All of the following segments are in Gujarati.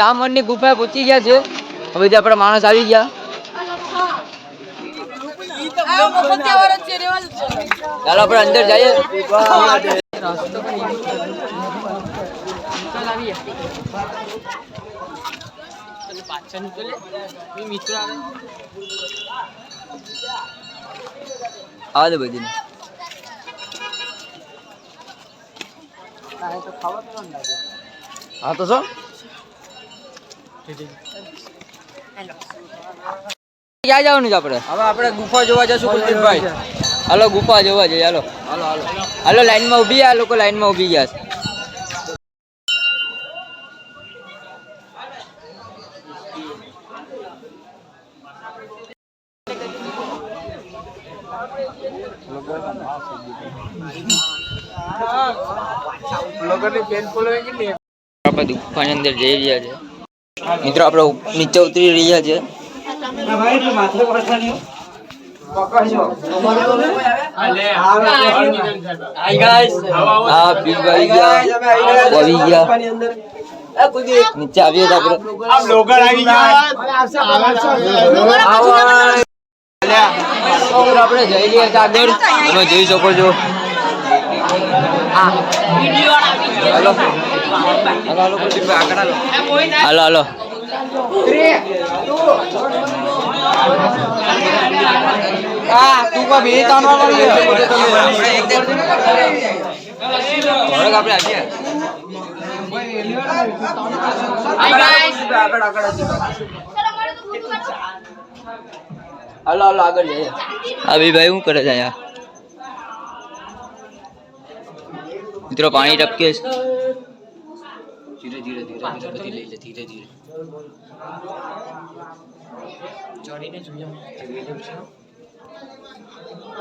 જામવડની ગુફાએ પહોંચી ગયા છે. હવે જે આપણા માણસ આવી ગયા. ચાલો, આપણે અંદર જઈએ. આવે દે હા, તો શું ક્યાં જવાનું છે આપણે? હવે આપણે ગુફા જોવા જશું કુલદીપભાઈ. હાલો ગુફા જોવા જઈએ હાલો. હાલો હાલો. હાલો લાઈનમાં ઊભી આ લોકો લાઈનમાં ઊભી ગયા છે? આપણે ગુફાની અંદર જઈ રહ્યા છે. મિત્રો આપણે નીચે ઉતરી રહ્યા છે. હા બીજ આવી. ગયા. આવી ગયા નીચે આવીએ તો આપણે જઈ રહ્યા છે આગળ. તમે જોઈ શકો છો. હાલો. હાલો હાલો કુલદીપભાઈ, આગળ હાલો હાલો હાલો હા તું કા બે ત્રણ વાર વાળી થોડોક આપણે આવીએ હાલો હાલો આગળ જઈએ અભિભાઈ શું કરે છે અહીંયા મિત્રો પાણી ટપકે છે ધીરે ધીરે ધીરે ધીરે બધી લઈ લે ધીરે ધીરે.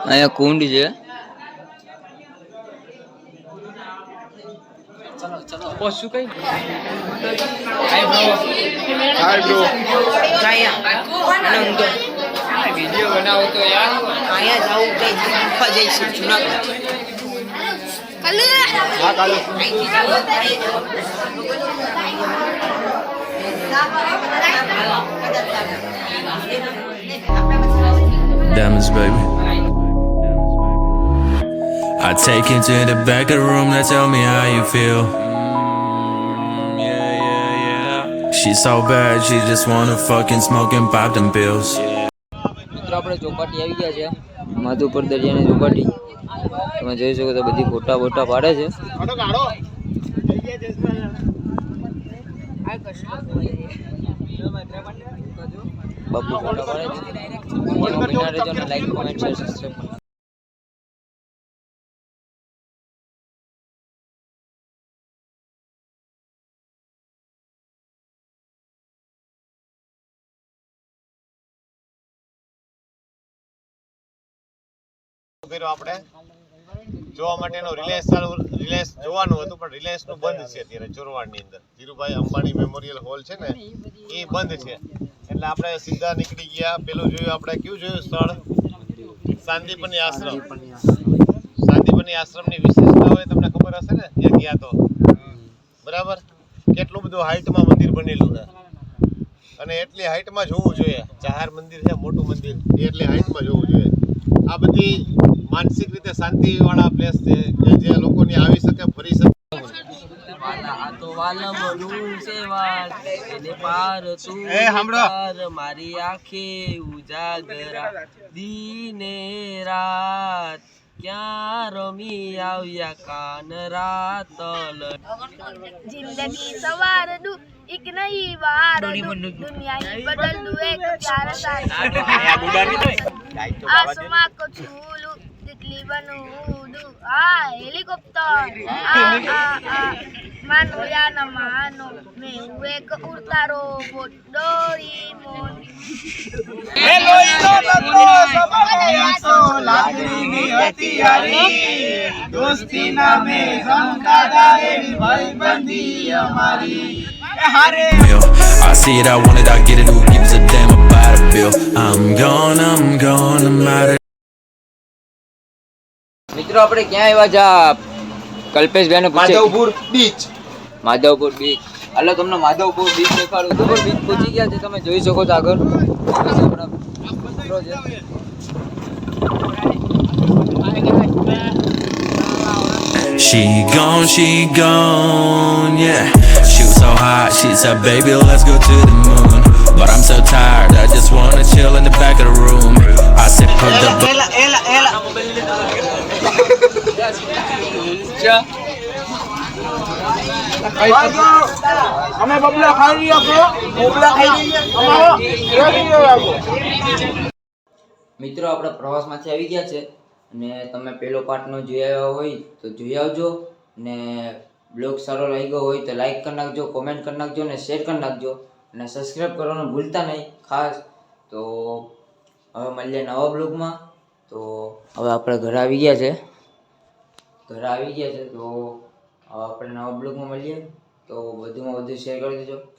અહીંયા કુંડ છે. પશુ કઈ વીડિયો બનાવો તો યાર. Diamonds, baby. I take you to the back of the room now tell me how you feel. Mm, yeah, yeah, yeah. She's so bad, she just wanna fucking smoke and pop them pills. મિત્રો આપણે ચોપાટી આવી ગયા છે માધુપુર દરિયાની ચોપાટી તમે જોઈ શકો તો બધી ફોટા બોટા પાડે છે. બાપુ ફોટા પાડે છે. લાઈક કોમેન્ટ શેર કર્યો આપણે. જોવા માટેનો રિલાયન્સ ચાલુ, રિલાયન્સ જોવાનું હતું, પણ રિલાયન્સનું બંધ છે અત્યારે ચોરવાડની અંદર. ધીરુભાઈ અંબાણી મેમોરિયલ હોલ છે ને, એ બંધ છે. એટલે આપણે સીધા નીકળી ગયા. પેલું જોયું આપણે, કયું જોયું સ્થળ? શાંતિપની આશ્રમ. શાંતિપની આશ્રમની વિશેષતા હોય તમને ખબર હશે ને? ત્યાં ગયા તો. બરાબર? કેટલું બધું હાઈટમાં મંદિર બનેલું છે. અને એટલી હાઈટમાં જોવું જોઈએ. જાહેર મંદિર છે, મોટું મંદિર. એટલી હાઈટમાં જોવું જોઈએ. આ બધી માનસિક રીતે શાંતિ વાળા પ્લેસ છે કે જે લોકોની આવી શકે ફરી શકે. મારી આંખે ઉજાગરા. દીને રાત ક્યાં રમી આવ્યા કાન રાતલ? જિંદગી સવારનું એક નહીં વારનું. દુનિયા બદલનું એક ચાર दू एक प्यार सा आसमां को छू लूं तितली बनूं दू आ हेलीकॉप्टर आ आ आ मानो या न मानो मैं हूँ एक उड़ता robot Doraemon Bill. I see it, I want it, I get it. Who gives a damn about a bill? I'm gone, I'm gone, I'm out of મિત્રો આપણે ક્યાં આવ્યા છે આ કલ્પેશભાઈ ને પૂછે માધવપુર બીચ માધવપુર બીચ એટલે તમને માધવપુર બીચ દેખાડું ઉપર બીચ પહોંચી ગયા છે તમે જોઈ શકો છો આગળ મિત્રો છે She gone, she gone, yeah. She was so hot, she said, baby, let's go to the moon. But I'm so tired, I just wanna chill in the back of the room. I said, put the મિત્રો આપણે પ્રવાસમાંથી આવી ગયા છે અને તમે પેલો પાર્ટનો જોઈ આવ્યા હોય તો જોઈ આવજો ને બ્લોગ સારો લાગ્યો હોય તો લાઈક કરી નાખજો કોમેન્ટ કરી નાખજો અને શેર કરી નાખજો અને સબસ્ક્રાઈબ કરવાનું ભૂલતા નહીં, ખાસ. તો હવે મળીએ નવા બ્લોગમાં તો હવે આપણે ઘરે આવી ગયા છે. ઘરે આવી ગયા છે, તો હવે આપણે નવા બ્લોગમાં મળીએ. તો વધુમાં વધુ શેર કરી દેજો.